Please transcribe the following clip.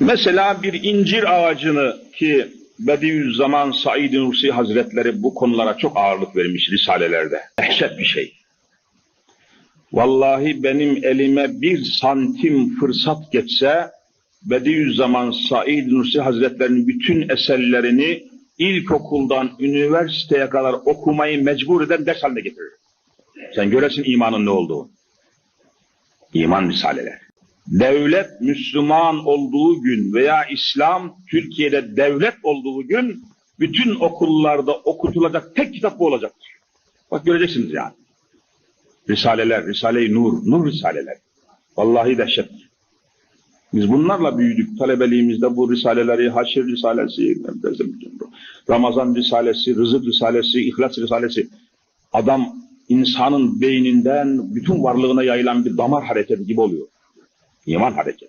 Mesela bir incir ağacını ki Bediüzzaman Said Nursi Hazretleri bu konulara çok ağırlık vermiş risalelerde. Dehşet bir şey. Vallahi benim elime bir santim fırsat geçse Bediüzzaman Said Nursi Hazretlerinin bütün eserlerini ilkokuldan üniversiteye kadar okumayı mecbur eden ders haline getirir. Sen göresin imanın ne olduğu. İman risaleler. Devlet Müslüman olduğu gün veya İslam Türkiye'de devlet olduğu gün bütün okullarda okutulacak tek kitap bu olacaktır. Bak göreceksiniz yani. Risaleler, Risale-i Nur, Nur Risaleler. Vallahi dehşet. Biz bunlarla büyüdük. Talebeliğimizde bu Risaleleri, Haşr Risalesi, Ramazan Risalesi, Rızık Risalesi, İhlas Risalesi. Adam insanın beyninden bütün varlığına yayılan bir damar hareketi gibi oluyor. İman hareketi.